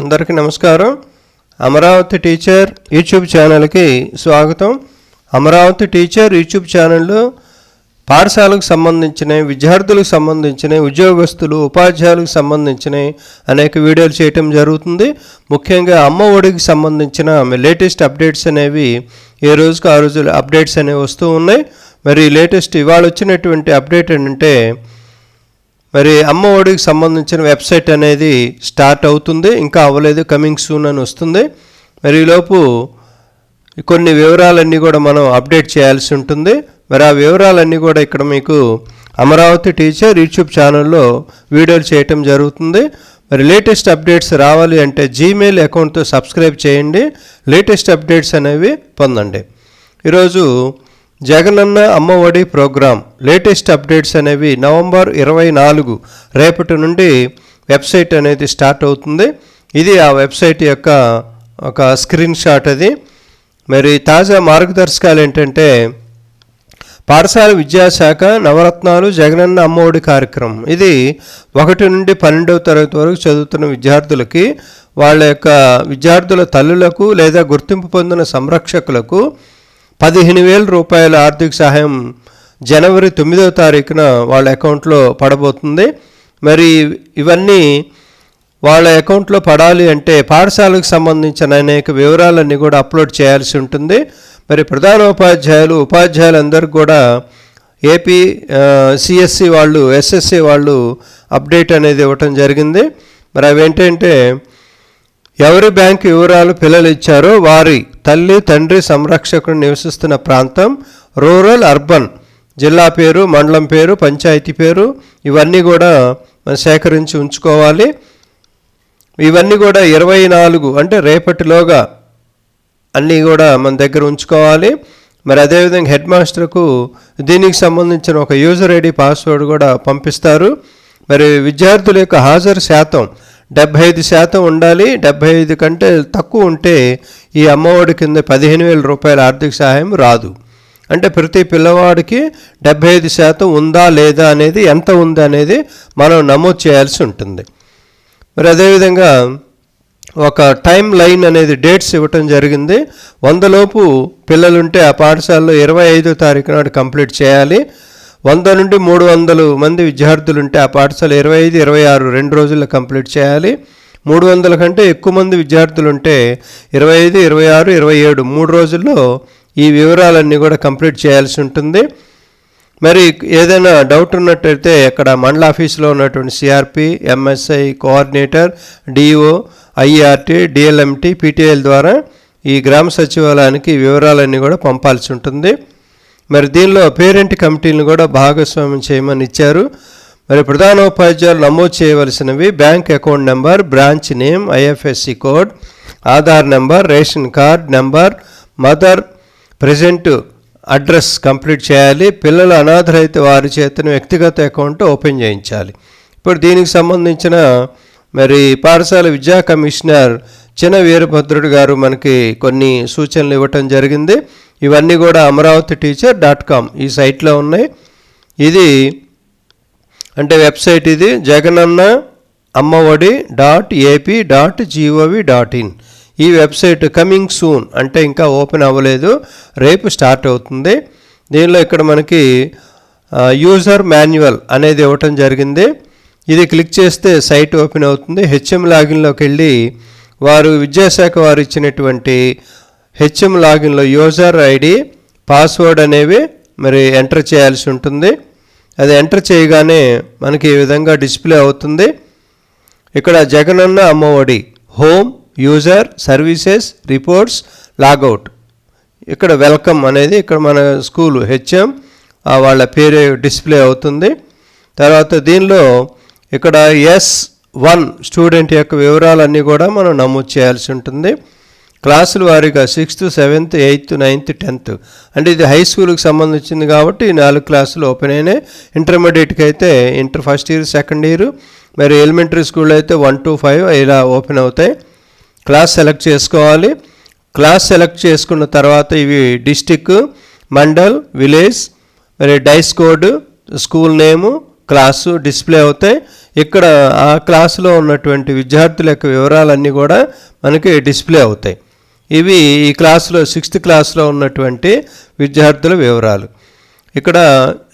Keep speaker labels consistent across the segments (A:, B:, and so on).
A: అందరికీ నమస్కారం. Amaravati teacher YouTube ఛానల్కి స్వాగతం. అమరావతి టీచర్ యూట్యూబ్ ఛానల్లో పాఠశాలకు సంబంధించిన విద్యార్థులకు సంబంధించిన ఉద్యోగస్తులు ఉపాధ్యాయులకు సంబంధించిన అనేక వీడియోలు చేయటం జరుగుతుంది. ముఖ్యంగా అమ్మ ఒడికి సంబంధించిన లేటెస్ట్ అప్డేట్స్ అనేవి ఏ రోజుకు ఆ రోజు అప్డేట్స్ అనేవి వస్తూ ఉన్నాయి. మరి లేటెస్ట్ ఇవాళ వచ్చినటువంటి అప్డేట్ ఏంటంటే మరి అమ్మ ఒడికి సంబంధించిన వెబ్సైట్ అనేది స్టార్ట్ అవుతుంది ఇంకా అవ్వలేదు కమింగ్ సూన్ అని వస్తుంది. మరి ఈలోపు కొన్ని వివరాలన్నీ కూడా మనం అప్డేట్ చేయాల్సి ఉంటుంది. మరి ఆ వివరాలన్నీ కూడా ఇక్కడ మీకు అమరావతి టీచర్ యూట్యూబ్ ఛానల్లో వీడియోలు చేయటం జరుగుతుంది. మరి లేటెస్ట్ అప్డేట్స్ రావాలి అంటే జీమెయిల్ అకౌంట్తో సబ్స్క్రైబ్ చేయండి. లేటెస్ట్ అప్డేట్స్ అనేవి పొందండి. ఈరోజు Jagananna Amma Vodi program. Latest updates అనేవి నవంబర్ ఇరవై నాలుగు రేపటి నుండి వెబ్సైట్ అనేది స్టార్ట్ అవుతుంది. ఇది ఆ వెబ్సైట్ యొక్క ఒక స్క్రీన్ షాట్ అది. మరి తాజా మార్గదర్శకాలు ఏంటంటే పాఠశాల విద్యాశాఖ నవరత్నాలు జగనన్న అమ్మఒడి కార్యక్రమం. ఇది ఒకటి నుండి పన్నెండవ తరగతి వరకు చదువుతున్న విద్యార్థులకి వాళ్ళ యొక్క విద్యార్థుల తల్లులకు లేదా గుర్తింపు పొందిన సంరక్షకులకు పదిహేను వేల రూపాయల ఆర్థిక సహాయం జనవరి తొమ్మిదవ తారీఖున వాళ్ళ అకౌంట్లో పడబోతుంది. మరి ఇవన్నీ వాళ్ళ అకౌంట్లో పడాలి అంటే పాఠశాలకు సంబంధించిన అనేక వివరాలన్నీ కూడా అప్లోడ్ చేయాల్సి ఉంటుంది. మరి ప్రధానోపాధ్యాయులు ఉపాధ్యాయులందరికీ కూడా ఏపీ సిఎస్సి వాళ్ళు ఎస్ఎస్సి వాళ్ళు అప్డేట్ అనేది ఇవ్వటం జరిగింది. మరి అవేంటంటే ఎవరి బ్యాంకు వివరాలు పిల్లలు ఇచ్చారో వారి తల్లి తండ్రి సంరక్షకుడు నివసిస్తున్న ప్రాంతం రూరల్ అర్బన్. జిల్లా పేరు మండలం పేరు పంచాయతీ పేరు ఇవన్నీ కూడా మనం సేకరించి ఉంచుకోవాలి. ఇవన్నీ కూడా ఇరవై నాలుగు అంటే రేపటిలోగా అన్నీ కూడా మన దగ్గర ఉంచుకోవాలి. మరి అదేవిధంగా హెడ్ మాస్టర్కు దీనికి సంబంధించిన ఒక యూజర్ ఐడి పాస్వర్డ్ కూడా పంపిస్తారు. మరి విద్యార్థుల యొక్క హాజరు శాతం డెబ్భై ఐదు శాతం ఉండాలి. డెబ్భై ఐదు కంటే తక్కువ ఉంటే ఈ అమ్మఒడి కింద పదిహేను వేల రూపాయల ఆర్థిక సహాయం రాదు. అంటే ప్రతి పిల్లవాడికి డెబ్భై ఐదు శాతం ఉందా లేదా అనేది ఎంత ఉంది అనేది మనం నమోదు చేయాల్సి ఉంటుంది. మరి అదేవిధంగా ఒక టైం లైన్ అనేది డేట్స్ ఇవ్వటం జరిగింది. వందలోపు పిల్లలుంటే ఆ పాఠశాలలో ఇరవై ఐదో తారీఖు నాడు కంప్లీట్ చేయాలి. వంద నుండి మూడు వందలు మంది విద్యార్థులు ఉంటే ఆ పాఠశాల ఇరవై ఐదు ఇరవై ఆరు రెండు రోజుల్లో కంప్లీట్ చేయాలి. మూడు వందల కంటే ఎక్కువ మంది విద్యార్థులు ఉంటే ఇరవై ఐదు ఇరవై ఆరు ఇరవై ఏడు మూడు రోజుల్లో ఈ వివరాలన్నీ కూడా కంప్లీట్ చేయాల్సి ఉంటుంది. మరి ఏదైనా డౌట్ ఉన్నట్టయితే అక్కడ మండల ఆఫీస్లో ఉన్నటువంటి CRP MSI coordinator DO IRT DLMT PTL ద్వారా ఈ గ్రామ సచివాలయానికి వివరాలన్నీ కూడా పంపాల్సి ఉంటుంది. మరి దీనిలో పేరెంట్ కమిటీలను కూడా భాగస్వామ్యం చేయమని ఇచ్చారు. మరి ప్రధాన ఉపాధ్యాయులు నమోదు చేయవలసినవి bank account number branch name IFSC code Aadhaar number ration card number mother present address complete చేయాలి. పిల్లలు అనాథరైతే వారి చేతను వ్యక్తిగత అకౌంట్ ఓపెన్ చేయించాలి. ఇప్పుడు దీనికి సంబంధించిన మరి పాఠశాల విద్యా కమిషనర్ చిన్న వీరభద్రుడు గారు మనకి కొన్ని సూచనలు ఇవ్వటం జరిగింది. ఇవన్నీ కూడా అమరావతి టీచర్ డాట్ కామ్ ఈ సైట్లో ఉన్నాయి. ఇది అంటే వెబ్సైట్ ఇది Jagananna Ammavodi dot AP dot GOV dot in. ఈ వెబ్సైట్ కమింగ్ సూన్ అంటే ఇంకా ఓపెన్ అవ్వలేదు. రేపు స్టార్ట్ అవుతుంది. దీనిలో ఇక్కడ మనకి యూజర్ మాన్యువల్ అనేది ఇవ్వటం జరిగింది. ఇది క్లిక్ చేస్తే సైట్ ఓపెన్ అవుతుంది. హెచ్ఎం లాగిన్లోకి వెళ్ళి వారు విద్యాశాఖ వారు ఇచ్చినటువంటి హెచ్ఎం లాగిన్లో యూజర్ ఐడి పాస్వర్డ్ అనేవి మరి ఎంటర్ చేయాల్సి ఉంటుంది. అది ఎంటర్ చేయగానే మనకి ఈ విధంగా డిస్ప్లే అవుతుంది. ఇక్కడ Jagananna Ammavodi home user services reports logout. ఇక్కడ వెల్కమ్ అనేది ఇక్కడ మన స్కూల్ హెచ్ఎం వాళ్ళ పేరు డిస్ప్లే అవుతుంది. తర్వాత దీనిలో ఇక్కడ ఎస్ వన్ స్టూడెంట్ యొక్క వివరాలన్నీ కూడా మనం నమోదు చేయాల్సి ఉంటుంది. క్లాసుల వారీగా sixth seventh eighth ninth tenth. అంటే ఇది హై స్కూల్కి సంబంధించింది కాబట్టి ఈ నాలుగు క్లాసులు ఓపెన్ అయినాయి. ఇంటర్మీడియట్కి అయితే inter first year second year. మరి ఎలిమెంటరీ స్కూల్ అయితే వన్ టు ఫైవ్ ఇలా ఓపెన్ అవుతాయి. క్లాస్ సెలెక్ట్ చేసుకోవాలి. క్లాస్ సెలెక్ట్ చేసుకున్న తర్వాత ఇవి డిస్టిక్ మండల్ విలేజ్ మరి DISE code school name class display అవుతాయి. ఇక్కడ ఆ క్లాసులో ఉన్నటువంటి విద్యార్థుల యొక్క వివరాలన్నీ కూడా మనకి డిస్ప్లే అవుతాయి. ఇవి ఈ క్లాసులో సిక్స్త్ క్లాస్లో ఉన్నటువంటి విద్యార్థుల వివరాలు. ఇక్కడ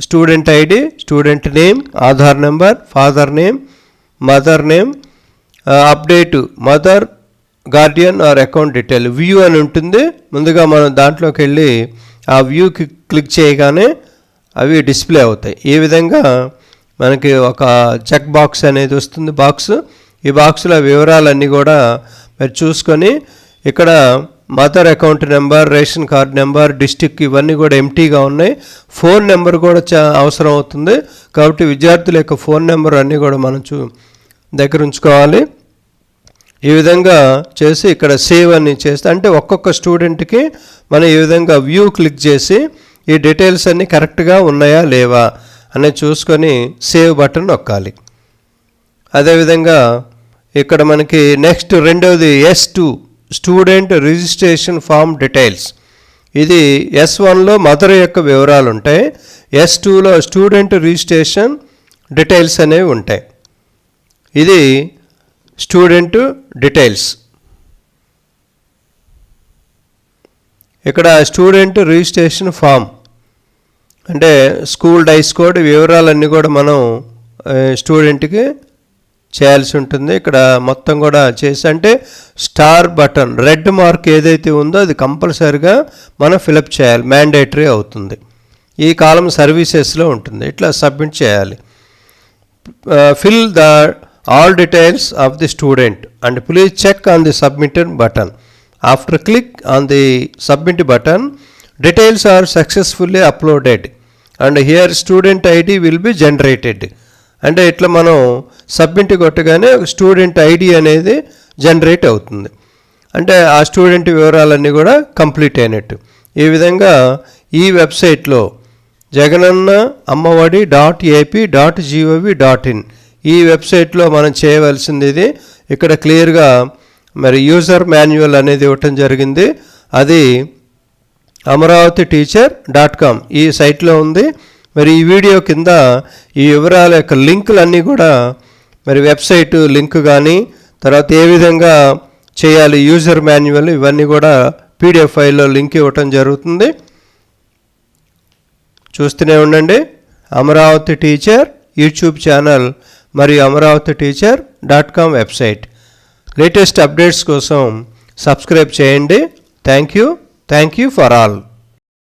A: student ID student name Aadhaar number father name mother name update mother guardian or account detail. View అని ఉంటుంది. ముందుగా మనం దాంట్లోకి వెళ్ళి ఆ వ్యూకి క్లిక్ చేయగానే అవి డిస్ప్లే అవుతాయి. ఈ విధంగా మనకి ఒక చెక్ బాక్స్ అనేది వస్తుంది బాక్స్ ఈ బాక్స్లో వివరాలన్నీ కూడా మీరు చూసుకొని ఇక్కడ mother account number ration card number district ఇవన్నీ కూడా ఎంటీగా ఉన్నాయి. ఫోన్ నెంబర్ కూడా చా అవసరం అవుతుంది. కాబట్టి విద్యార్థుల యొక్క ఫోన్ నెంబర్ అన్నీ కూడా మనం చూ దగ్గర ఉంచుకోవాలి. ఈ విధంగా చేసి ఇక్కడ సేవ్ అని చేస్తే అంటే ఒక్కొక్క స్టూడెంట్కి మనం ఈ విధంగా వ్యూ క్లిక్ చేసి ఈ డీటెయిల్స్ అన్నీ కరెక్ట్గా ఉన్నాయా లేవా? అనేది చూసుకొని సేవ్ బటన్ నొక్కాలి. అదేవిధంగా ఇక్కడ మనకి నెక్స్ట్ రెండవది S two student registration form details ఇది ఎస్ వన్లో మదర్ యొక్క వివరాలు ఉంటాయి. ఎస్ టూలో స్టూడెంట్ రిజిస్ట్రేషన్ డీటెయిల్స్ అనేవి ఉంటాయి. ఇది స్టూడెంట్ డీటెయిల్స్ ఇక్కడ స్టూడెంట్ రిజిస్ట్రేషన్ ఫామ్ అంటే స్కూల్ డైస్ కోడ్ వివరాలన్నీ కూడా మనం స్టూడెంట్కి చేయాల్సి ఉంటుంది. ఇక్కడ మొత్తం కూడా చేసి అంటే స్టార్ బటన్ రెడ్ మార్క్ ఏదైతే ఉందో అది కంపల్సరిగా మనం ఫిలప్ చేయాలి. మ్యాండేటరీ అవుతుంది. ఈ కాలం సర్వీసెస్లో ఉంటుంది. ఇట్లా సబ్మిట్ చేయాలి. Fill the all details of the student and please check on the submitted button. After click on the submit button details are successfully uploaded. And here student ID will be generated అంటే ఇట్లా మనం submit కొట్టగానే student ID అనేది generate అవుతుంది. అంటే ఆ student వివరాలన్నీ కూడా కంప్లీట్ అయినట్టు. ఈ విధంగా ఈ వెబ్సైట్లో Jagananna Ammavodi dot AP dot GOV dot in. ఈ వెబ్సైట్లో మనం చేయవలసింది ఇది ఇక్కడ క్లియర్గా మరి యూజర్ మాన్యువల్ అనేది ఇవ్వటం జరిగింది. అది అమరావతి టీచర్ డాట్ కామ్. ఈ సైట్లో ఉంది. మరి ఈ వీడియో కింద ఈ వివరాల యొక్క లింకులన్నీ కూడా మరి వెబ్సైట్ లింక్ కానీ తర్వాత ఏ విధంగా చేయాలి యూజర్ మాన్యువల్ ఇవన్నీ కూడా పీడిఎఫ్ ఫైల్లో లింక్ ఇవ్వటం జరుగుతుంది. చూస్తూనే ఉండండి. అమరావతి టీచర్ యూట్యూబ్ ఛానల్ మరియు Amaravati teacher dot com website. Latest updates కోసం సబ్స్క్రైబ్ చేయండి. Thank you. Thank you for all